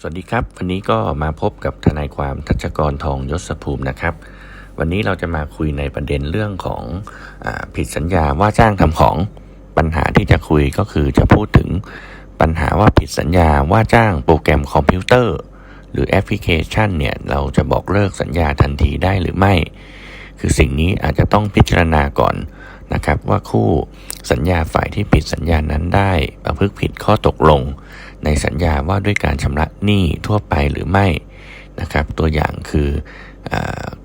สวัสดีครับ วันนี้ก็มาพบกับทนายความทัชกรทองยศภูมินะครับ วันนี้เราจะมาคุยในประเด็นเรื่องของอผิดสัญญาว่าจ้างทำของปัญหาที่จะคุยก็คือจะพูดถึงปัญหาว่าผิดสัญญาว่าจ้างโปรแกรมคอมพิวเตอร์ หรือแอปพลิเคชันเนี่ยเราจะบอกเลิกสัญญาทันทีได้หรือไม่ คือสิ่งนี้อาจจะต้องพิจารณาก่อนนะครับว่าคู่สัญญาฝ่ายที่ผิดสัญญานั้นได้ประพฤติผิดข้อตกลง ในสัญญาว่าด้วยการชำระหนี้ทั่วไปหรือไม่นะครับตัวอย่างคืออ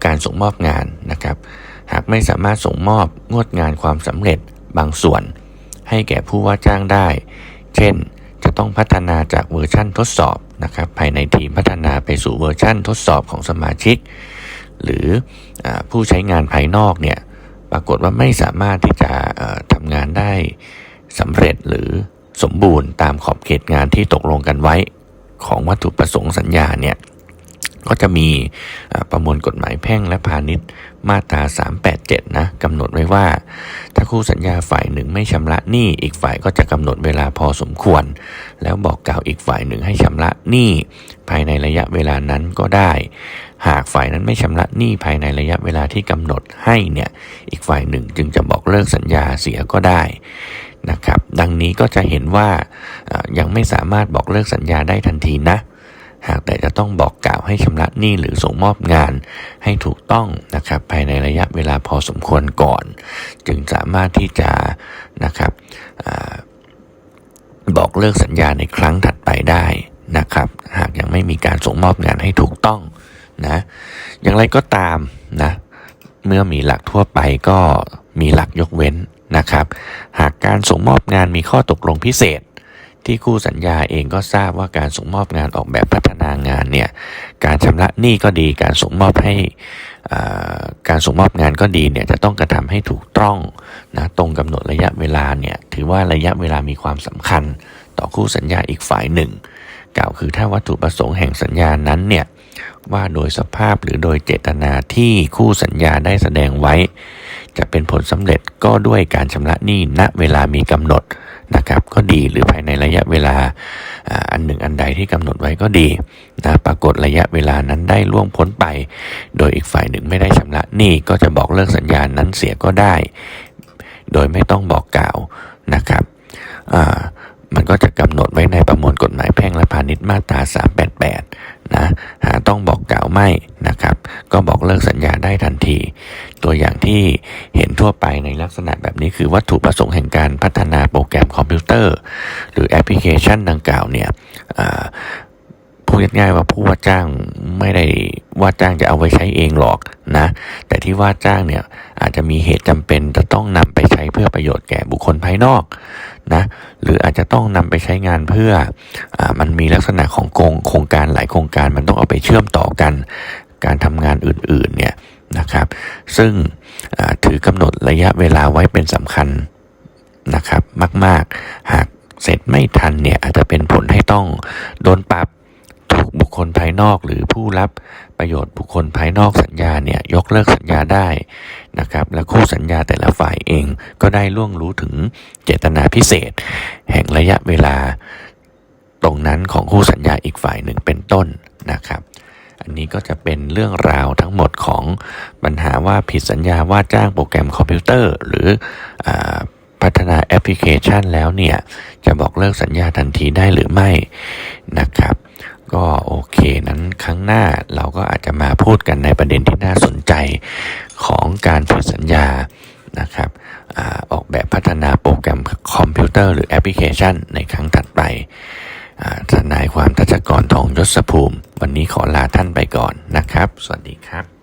การส่งมอบงานนะครับ หากไม่สามารถส่งมอบงวดงานความสำเร็จบางส่วน ให้แก่ผู้ว่าจ้างได้ เช่น จะต้องพัฒนาจากเวอร์ชั่นทดสอบนะครับภายในทีมพัฒนาไปสู่เวอร์ชั่นทดสอบของสมาชิก หรืออผู้ใช้งานภายนอกเนี่ยปรากฏว่าไม่สามารถที่จะทำงานได้สำเร็จหรือ สมบูรณ์ตามขอบเขตงานที่ตกลงกันไว้ของวัตถุประสงค์สัญญาเนี่ยก็จะมีประมวลกฎหมายแพ่งและพาณิชย์มาตรา 387 นะกำหนดไว้ว่า ถ้าคู่สัญญาฝ่ายหนึ่งไม่ชำระหนี้อีกฝ่ายก็จะกำหนดเวลาพอสมควร แล้วบอกกล่าวอีกฝ่ายหนึ่งให้ชำระหนี้ภายในระยะเวลานั้นก็ได้ หากฝ่ายนั้นไม่ชำระหนี้ภายในระยะเวลาที่กำหนดให้เนี่ยอีกฝ่ายหนึ่งจึงจะบอกเลิกสัญญาเสียก็ได้ นะครับ ดังนี้ก็จะเห็นว่ายังไม่สามารถบอกเลิกสัญญาได้ทันทีนะ หากแต่จะต้องบอกกล่าวให้ชำระหนี้หรือส่งมอบงานให้ถูกต้องนะครับภายในระยะเวลาพอสมควรก่อน จึงสามารถที่จะนะครับอบอกเลิกสัญญาในครั้งถัดไปได้นะครับ หากยังไม่มีการส่งมอบงานให้ถูกต้องนะอย่างไรก็ตามนะเมื่อมีหลักทั่วไปก็มีหลักยกเว้นนะครับ หาก การส่งมอบงานมีข้อตกลงพิเศษ ที่คู่สัญญาเองก็ทราบว่าการส่งมอบงานออกแบบพัฒนางานเนี่ยการชำระหนี้ก็ดี การส่งมอบให้อ่าการส่งมอบงานก็ดีเนี่ยจะต้องกระทำให้ถูกต้องนะตรงกำหนดระยะเวลาเนี่ยถือว่าระยะเวลามีความสำคัญต่อคู่สัญญาอีกฝ่ายหนึ่ง กล่าวคือถ้าวัตถุประสงค์แห่งสัญญานั้นเนี่ยว่าโดยสภาพหรือโดยเจตนาที่คู่สัญญาได้แสดงไว้ จะเป็นผลสำเร็จก็ด้วยการชำระหนี้ณเวลามีกำหนดนะครับก็ดีหรือภายในระยะเวลาอันหนึ่งอันใดที่กำหนดไว้ก็ดีนะปรากฏระยะเวลานั้นได้ล่วงพ้นไป โดยอีกฝ่ายหนึ่งไม่ได้ชำระหนี้ก็จะบอกเลิกสัญญานั้นเสียก็ได้ โดยไม่ต้องบอกกล่าวนะครับมันก็จะกำหนดไว้ในประมวลกฎหมายแพ่งและพาณิชย์มาตรา 388นะหาต้องบอกกล่าวไม่ ก็บอกเลิกสัญญาได้ทันที ตัวอย่างที่เห็นทั่วไปในลักษณะแบบนี้คือวัตถุประสงค์แห่งการพัฒนาโปรแกรมคอมพิวเตอร์ หรือแอปพลิเคชันดังกล่าวเนี่ยพูดง่ายๆว่าผู้ว่าจ้างไม่ได้ว่าจ้างจะเอาไว้ใช้เองหรอกนะ แต่ที่ว่าจ้างเนี่ยอาจจะมีเหตุจำเป็นจะต้องนำไปใช้เพื่อประโยชน์แก่บุคคลภายนอกนะหรืออาจจะต้องนำไปใช้งานเพื่ออมันมีลักษณะของโครงโครงการหลายโครงการมันต้องเอาไปเชื่อมต่อกัน การทำงานอื่นๆเนี่ยนะครับ ซึ่งถือกำหนดระยะเวลาไว้เป็นสำคัญนะครับมาก ๆ หากเสร็จไม่ทันเนี่ยอาจจะเป็นผลให้ต้องโดนปรับถูกบุคคลภายนอกหรือผู้รับประโยชน์บุคคลภายนอกสัญญาเนี่ยยกเลิกสัญญาได้นะครับ และคู่สัญญาแต่ละฝ่ายเองก็ได้ล่วงรู้ถึงเจตนาพิเศษ แห่งระยะเวลาตรงนั้นของคู่สัญญาอีกฝ่ายหนึ่งเป็นต้นนะครับ อันนี้ก็จะเป็นเรื่องราวทั้งหมดของปัญหาว่าผิดสัญญาว่าจ้างโปรแกรมคอมพิวเตอร์ หรืออพัฒนาแอปพลิเคชันแล้วเนี่ย จะบอกเลิกสัญญาทันทีได้หรือไม่นะครับ ก็โอเคนั้นครั้งหน้าเราก็อาจจะมาพูดกันในประเด็นที่น่าสนใจของการผิดสัญญานะครับอออกแบบพัฒนาโปรแกรมคอมพิวเตอร์หรือแอปพลิเคชันในครั้งถัดไปทนายความ ยศภูมิ วันนี้ขอลาท่านไปก่อนนะครับ สวัสดีครับ